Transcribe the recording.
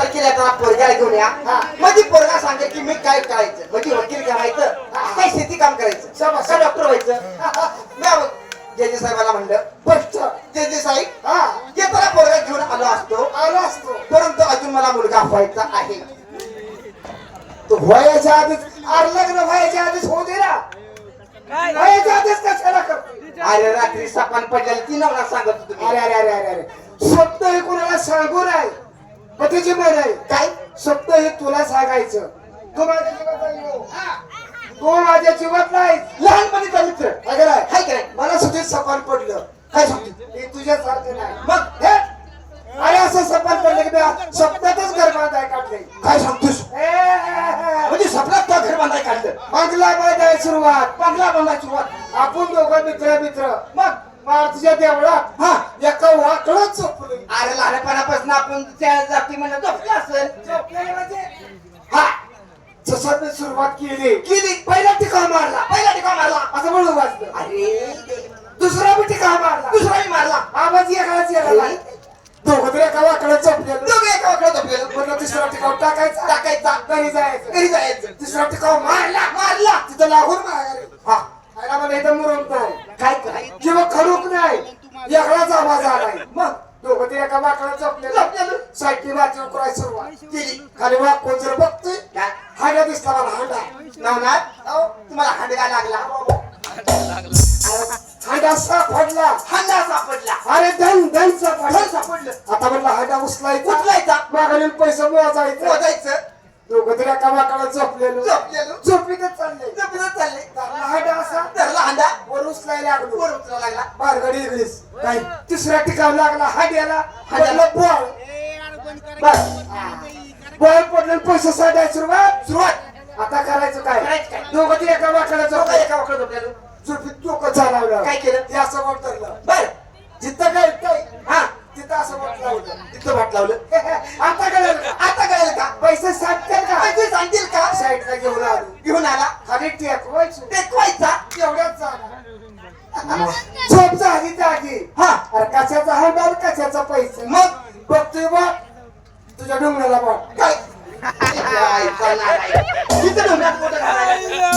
तारखेला त्याला पोरग्याला घेऊन या. म्हणजे पोरगा सांगेल की मी काय करायचं? म्हणजे वकील करायचं? काय शेती काम करायचं. काय डॉक्टर व्हायचं? मी जेजे साहेबाला म्हणलं स्पष्ट जेजे साहेब हा. येताना पोरगा घेऊन आलो असतो आलो असतो. परंतु अजून मला मुलगा व्हायचा आहे. तो व्हायच्या आधीच अरे लग्न व्हायच्या आधीच होऊ दे ना. व्हायच्या आधीच कशाला करतो? अरे रात्री सपान पडलेली ती नवरा सांगत होतो. अरे अरे अरे अरे अरे. स्वप्न हे कोणाला सांगू नाही. पतीची म्हण आहे. काय? स्वप्न हे तुला सांगायचं. तू माझ्या जीवात नाही हो. तू माझ्या जीवात नाही लहानपणीचा मित्र अगं नाही. काय काय मला सुधीर सपान पडलं. काय सांगतो? हे तुझ्यासारखं नाही. मग हे? अरे असं सपान पडलं की मी घर बांधाय काढले काय सांगतोस? ए. म्हणजे स्वप्नात का घर बांधाय काढलं? बंगला बांधाय सुरुवात. बांगला बांधायची सुरुवात. आपण दोघं मित्र मित्र मग मारुतीच्या देवळात. हा एका वाकडच झोपलो अरे लहानपणापासून आपण त्या जाती म्हणलं झोपलं असेल. झोपलेलं म्हणजे? हा. जसं मी सुरुवात केली. केली. पहिला टिका मारला. पहिला टिका मारला. असं म्हणून वाचलं. अरे दुसरा बी टिका मारला. दुसराही मारला. आवाज एकाच यायला दोघं तरी एका वाकडत झोपलेलं. दोघे एका वाकडं झोपलेलं. म्हणलं तिसरा टिकाव टाकायचा. टाकायचा. घरी जायचं. घरी जायचं. तिसरा टिकाव मारला. मारला. तिथं लागून माघारी हा आयला मला इथं मुरम नाही काय करायचं किंवा खडूक नाही एकलाच आवाज आलाय मग दोघं तरी झोपलेलं झोपलेलं. सायकली वाचून करायला सुरुवात केली. खाली वाघ कोण जर बघतोय काय हाडा दिसला मला हाडा. नवनाथ अहो, तुम्हाला हांडगा लागला. हाडा सापडला. हांडा सापडला. अरे धन धन सापडला. सापडलं. आता म्हणलं हाडा उचलायचा. उचलायचा मागाने पैसे मोजायचं. मोजायचं. दोघं तरी एका वाकडत झोपलेलो. झोपलेलो. झोपीतच चालले. झोपीतच चालले. हाडा असा. धरला हांडा. उचलायला लागलो. वर उचला लागला. बारगडी इगडीस काय तिसऱ्या टिकाव लागला. हाड्याला हाड्याला. पडलं बॉल. बस. बॉल पडलं पैसे साठायला सुरुवात. सुरुवात. आता करायचं काय? दोघं तरी एका वाकडत दोघं झोपले. एका वाकडं झोपलेलो झोपीत चालवलं. काय केलं? ते असं वाट धरलं बर. जिथं काय काय हा तिथं असं वाट लावलं तिथं वाट लावलं. आता कळलं आता कळेल का? पैसे साठतील का? पैसे सांगतील का? साईडला घेऊन आलो. घेऊन आला. खाली टेकवायचो. टेकवायचा. एवढ्याच झोप झाली जागी हा अरे कशाचा हंडाल कशाचा पैसे? मग बघतोय बघ तुझ्या डोंगराला बघ. काय? डोंगरात घालायला?